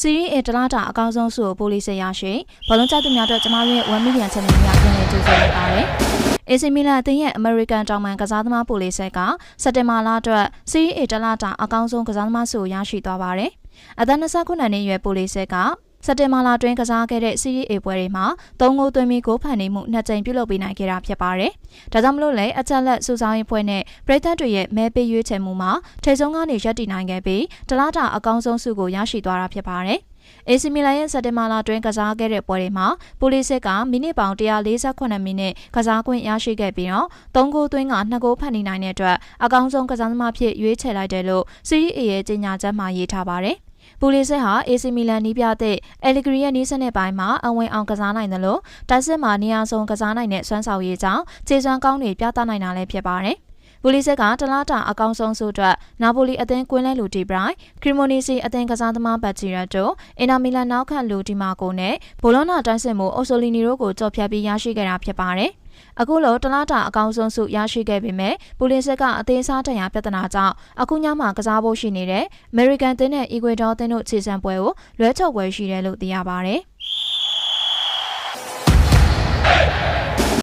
စီရီအတလားတာအကောင်းဆုံးစုကိုပိုလီစစ်ရရှိဘောလုံးကျသူများအတွက်ကျမတို့ရဲ့1 million channel များပြင်နေကြိုးစားရပါတယ်။ AC Milan အသင်းရဲ့ American တောင်ပန်ကစားသမားပိုလီဆက်ကစက်တင်ဘာလအတွက်စီရီအတလားတာအကောင်းဆုံးကစားသမားစုကိုရရှိသွားပါတယ်။အသက်29နှစ်အရွယ်ပိုလီဆက်က စက်တင်ဘာလတွင်ကစားခဲ့တဲ့စီးရီးအေပွဲတွေမှာ၃ဂိုးသွင်းပြီးဂိုးဖန်နေမှုနှစ်ကြိမ်ပြုလုပ်ပေးနိုင်ခဲ့တာဖြစ်ပါတယ်။ဒါကြောင့်မလို့လည်းအချက်လက်စူဆောင်းရေးဖွဲ့နဲ့ပြည်သက်တွေရဲ့မဲပေးရွေးချယ်မှုမှာထိတ်ဆုံးကနေရပ်တည်နိုင်ခဲ့ပြီးတလားတာအကောင်းဆုံးစုကိုရရှိသွားတာဖြစ်ပါတယ်။ AC Milan ရဲ့စက်တင်ဘာလတွင်ကစားခဲ့တဲ့ပွဲတွေမှာပိုလီစစ်ကမိနစ်ပေါင်း148မိနစ်ကစားခွင့်ရရှိခဲ့ပြီးတော့၃ဂိုးသွင်းက2ဂိုးဖန်နေနိုင်တဲ့အတွက်အကောင်းဆုံးကစားသမားဖြစ်ရွေးချယ်လိုက်တယ်လို့ CEA ရဲ့ကြေညာချက်မှာရေးထားပါတယ်။ ပူလီစစ်ဟာ AC မီလန်နီးပြတဲ့အယ်လီဂရီရဲ့နီးစနစ်ပိုင်းမှာအဝင်အောင်ကစားနိုင်တယ်လို့တိုက်စစ်မှာနေရာဆုံးကစားနိုင်တဲ့စွမ်းဆောင်ရည်ကြောင့်ခြေစွမ်းကောင်းတွေပြသနိုင်တာလည်းဖြစ်ပါတယ်။ ပူလီဆက်ကတလားတာအကောင်းဆုံးစုအတွက်နာပိုလီအသင်းကွင်းလဲလူတီဘရိုင်ခရီမိုနီစီအသင်းကစားသမားဘတ်ချီရက်တိုအင်နာမီလန်နောက်ခံလူဒီမာကိုနဲ့ဘိုလောနာတိုင်းစစ်မှုအိုဆိုလီနီတို့ကိုကြော်ဖြတ်ပြီးရရှိခဲ့တာဖြစ်ပါတယ်။အခုလိုတလားတာအကောင်းဆုံးစုရရှိခဲ့ပေမဲ့ပူလင်စစ်ကအသေးစားတန်ရာပြဿနာကြောင့်အခုညမှာကစားဖို့ရှိနေတဲ့အမေရိကန်တင်းနဲ့အီကွေဒေါတင်းတို့ခြေစံပွဲကိုလွဲချော်ပွဲရှိတယ်လို့သိရပါဗျ။